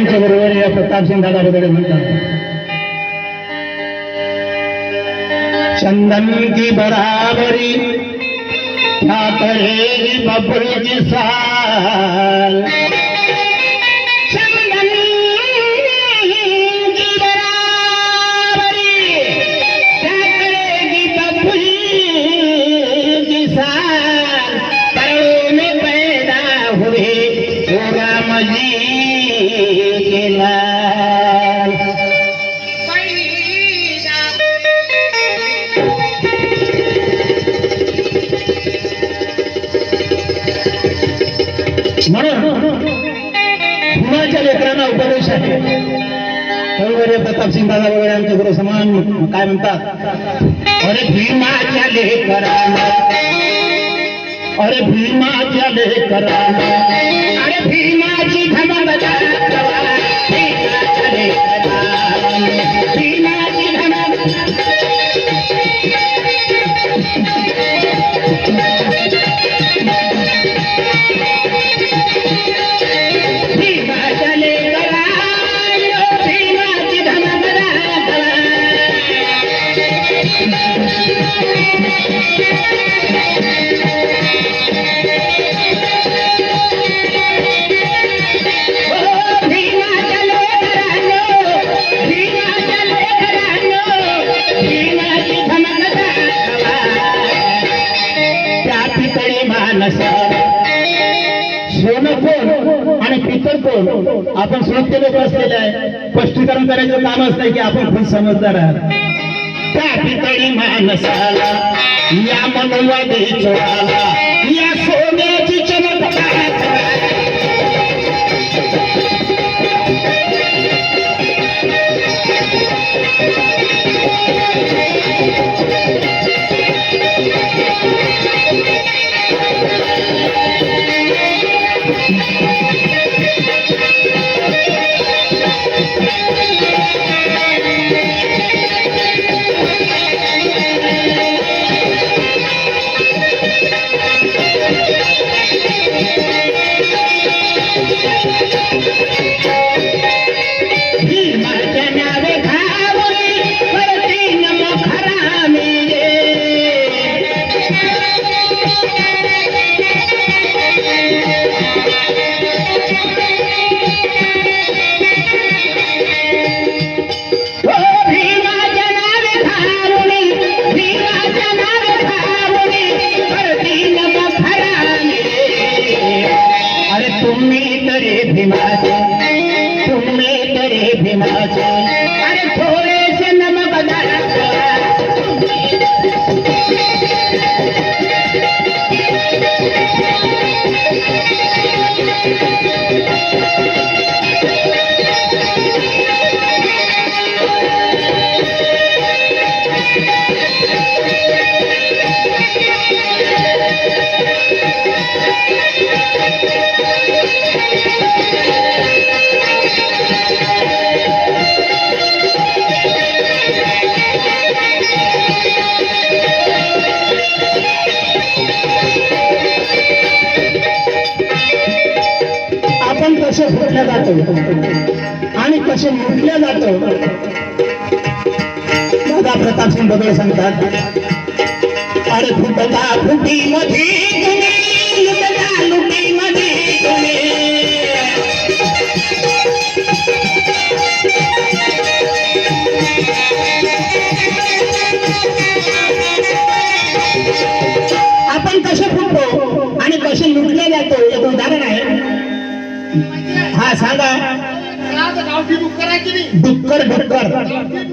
आमच्या बरोबर या प्रतापसिंग दादाकडे म्हणतात. चंदन की बराबरी क्या करेगी बबुल की साल. म्हणून कुणाच्या लेकरांना उपदेश आहे. बरोबर प्रताप सिंग दादा वगैरे आमच्या गुरु समान काय म्हणतात? अरे भीमाच्या लेकरांना. अरे भीमाच्या लेकरांना. अरे भीमाची आणि पितळ कोण आपण श्रोते लोक असलेले आहे. स्पष्टीकरण करायचं कामच नाही की आपण खूप समजदार आहात. त्या पितळी माणसाला या मनवादी चोळाला या सोन्याची तरी भीमाचे अरे थोडेसे नमक दाखवा. जातो आणि कसे म्हटल्या जातो? दादा प्रताप सिंग बदल सांगतात अरे फुटता फुटी मध्ये हा नाही. डुक्कर डुक्कर गावठी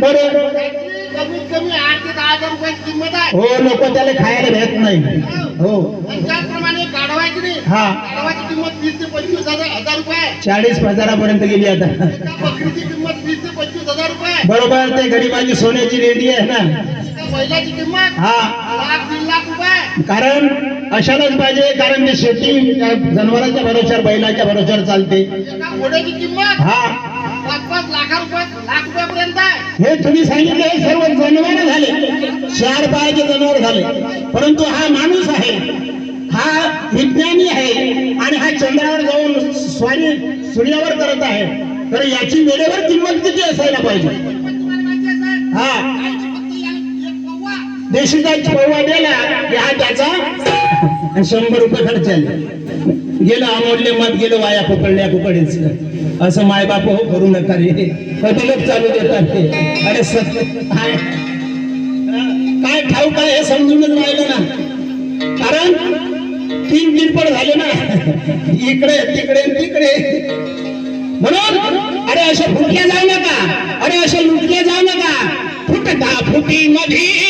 बरोबर. त्याची कमीत कमी आठ ते दहा हजार रुपयाची किंमत आहे. हो लोक त्याला खायला भेट नाही. हो. आणि त्याचप्रमाणे गाढवायची नाही. हा. गाढवाची किंमत वीस ते पंचवीस हजार हजार रुपये आहे. चाळीस हजारापर्यंत गेली आता. एका बकरीची किंमत वीस ते पंचवीस हजार रुपये आहे. बरोबर ते गरीबाची सोन्याची रेडी आहे ना. एका बैलाची किंमत हा. लाख दीड लाख रुपये आहे. कारण अशालाच पाहिजे कारण ते शेती जनावरांच्या भरोश्यावर बैलाच्या भरोश्यावर चालते. हा. हे तुम्ही सांगितले हे सर्व जनावर झाले. चार पायाचे जनावर झाले. परंतु हा माणूस आहे हा विज्ञानी आहे आणि हा चंद्रावर जाऊन स्वारी सूर्यावर करत आहे. तर याची वेळेवर किंमत किती असायला पाहिजे? हा. पौवा देशीचा पौवा दिला की हा त्याचा. शंभर रुपये खर्च आले. गेलं अमोडले मत गेलं वाया कुकडल्या कुकडीच असं मायबाप हो करू नका रे. कधी चालू देतात ते. अरे सत्य काय ठाऊ काय हे समजूनच राहिलं ना. कारण तीन तिरपड झाले ना. इकडे तिकडे तिकडे. म्हणून अरे अशा फुटल्या जाऊ नका. अरे अशा लुटल्या जाऊ नका. फुटता फुटी मधी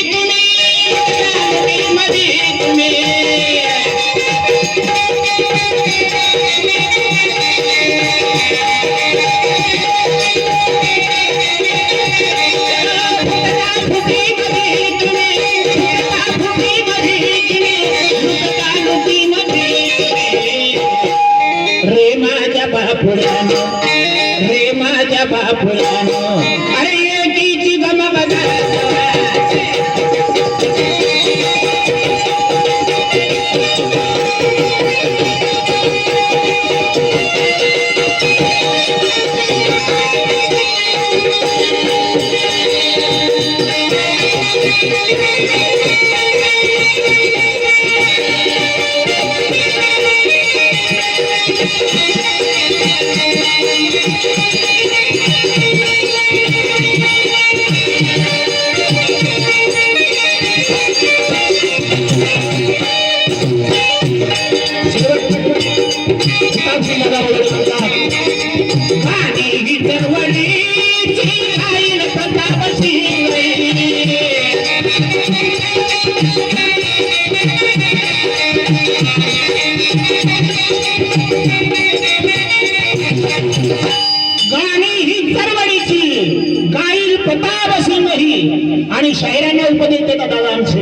आणि शायरांना उपदेश देतात दादा आमचे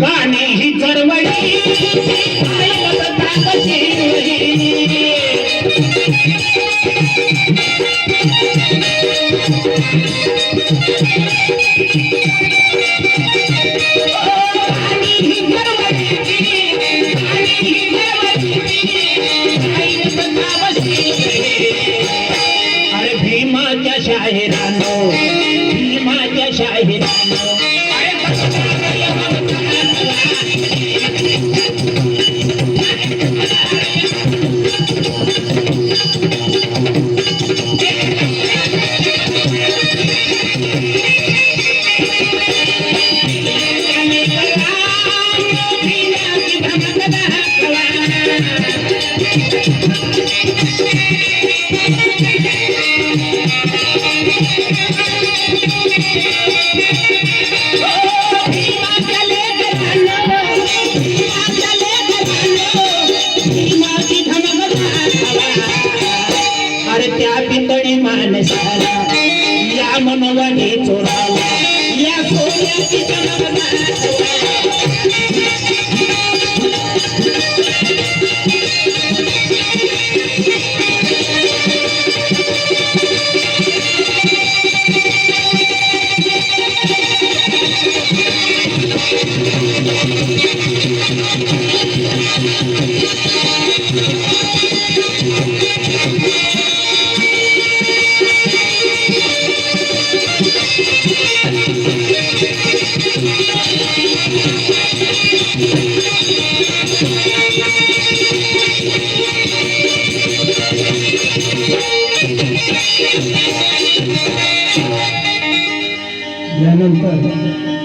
गाणी ही चरवडी. अरे भीमा शाहिरानो भीमा शाहिरानो. अरे यानंतर